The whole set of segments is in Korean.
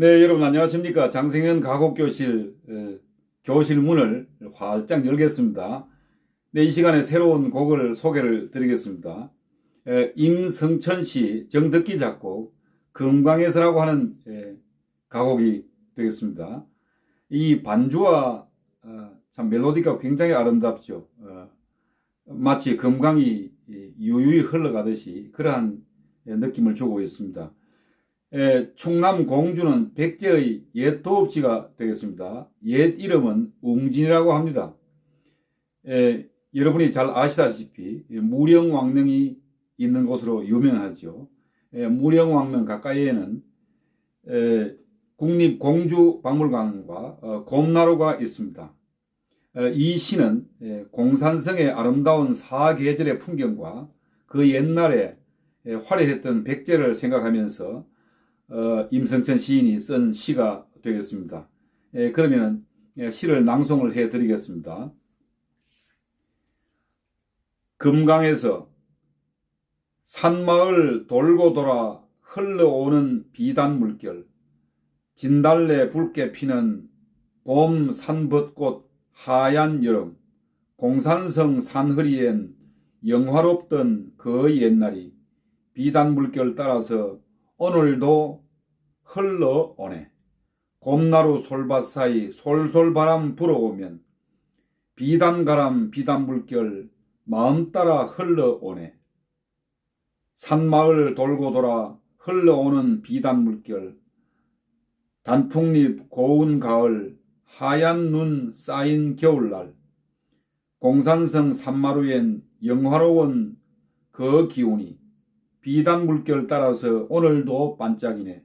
네, 여러분 안녕하십니까. 장생현 가곡교실 어, 교실 문을 활짝 열겠습니다. 네, 이 시간에 새로운 곡을 소개를 드리겠습니다. 에, 임성천 씨 정듣기 작곡 금강에서라고 하는 에, 가곡이 되겠습니다. 이 반주와 어, 참 멜로디가 굉장히 아름답죠. 어, 마치 금강이 이, 유유히 흘러가듯이 그러한 에, 느낌을 주고 있습니다. 에, 충남 공주는 백제의 옛 도읍지가 되겠습니다. 옛 이름은 웅진이라고 합니다. 에, 여러분이 잘 아시다시피 이 무령왕릉이 있는 곳으로 유명하죠. 에, 무령왕릉 가까이에는 에, 국립공주박물관과 어, 곰나루가 있습니다. 에, 이 시는 에, 공산성의 아름다운 사계절의 풍경과 그 옛날에 에, 화려했던 백제를 생각하면서 어, 임성천 시인이 쓴 시가 되겠습니다. 예, 그러면 예, 시를 낭송을 해드리겠습니다. 금강에서 산마을 돌고 돌아 흘러오는 비단 물결, 진달래 붉게 피는 봄 산벚꽃 하얀 여름, 공산성 산허리엔 영화롭던 그 옛날이 비단 물결 따라서 오늘도 흘러오네. 곰나루 솔밭 사이 솔솔 바람 불어오면 비단가람 비단물결 마음 따라 흘러오네. 산마을 돌고 돌아 흘러오는 비단물결 단풍잎 고운 가을 하얀 눈 쌓인 겨울날 공산성 산마루엔 영화로운 그 기운이 비단 물결 따라서 오늘도 반짝이네.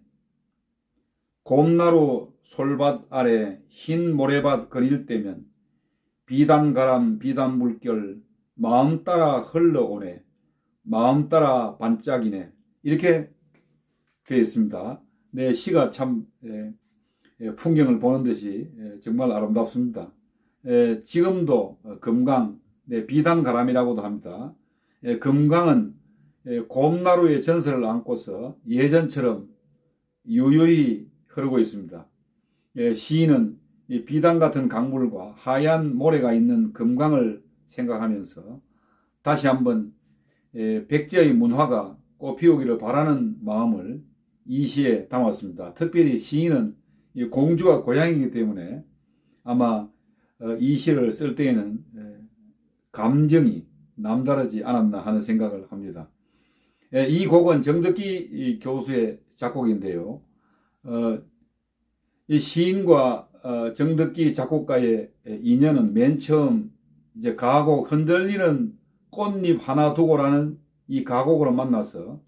곰나루 솔밭 아래 흰 모래밭 그릴 때면 비단 가람 비단 물결 마음 따라 흘러오네. 마음 따라 반짝이네. 이렇게 되어 있습니다. 내 시가 참 예, 예, 풍경을 보는 듯이 예, 정말 아름답습니다. 예, 지금도 어, 금강, 네, 비단 가람이라고도 합니다. 예, 금강은 예, 곰나루의 전설을 안고서 예전처럼 유유히 흐르고 있습니다. 예, 시인은 이 비단 같은 강물과 하얀 모래가 있는 금강을 생각하면서 다시 한번 예, 백제의 문화가 꽃피우기를 바라는 마음을 이 시에 담았습니다. 특별히 시인은 이 공주가 고향이기 때문에 아마 어, 이 시를 쓸 때에는 예, 감정이 남다르지 않았나 하는 생각을 합니다. 예, 이 곡은 정덕기 교수의 작곡인데요. 어, 이 시인과 어, 정덕기 작곡가의 인연은 맨 처음 이제 가곡 흔들리는 꽃잎 하나 두고라는 이 가곡으로 만나서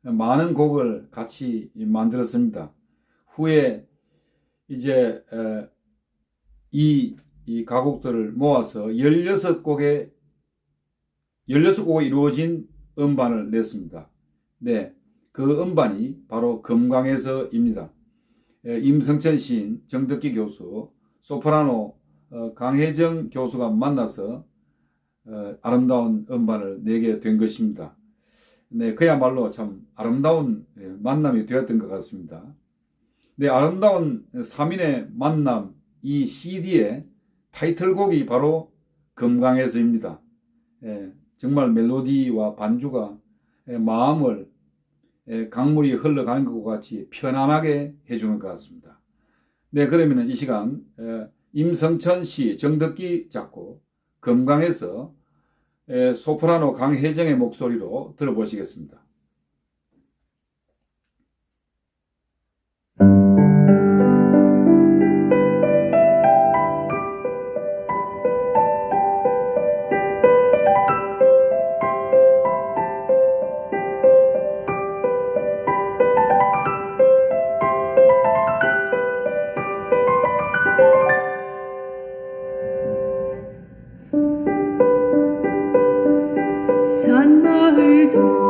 많은 곡을 같이 만들었습니다. 후에 이제 이, 이 가곡들을 모아서 16곡의 16곡이 이루어진 음반을 냈습니다. 네, 그 음반이 바로 금강에서입니다. 예, 임성천 시인, 정덕기 교수, 소프라노 어, 강혜정 교수가 만나서 어, 아름다운 음반을 내게 된 것입니다. 네, 그야말로 참 아름다운 예, 만남이 되었던 것 같습니다. 네, 아름다운 3인의 만남 이 CD의 타이틀곡이 바로 금강에서입니다. 예, 정말 멜로디와 반주가 마음을 강물이 흘러가는 것과 같이 편안하게 해주는 것 같습니다. 네, 그러면 이 시간 임성천 씨, 정덕기 작곡, 금강에서 소프라노 강혜정의 목소리로 들어보시겠습니다. 산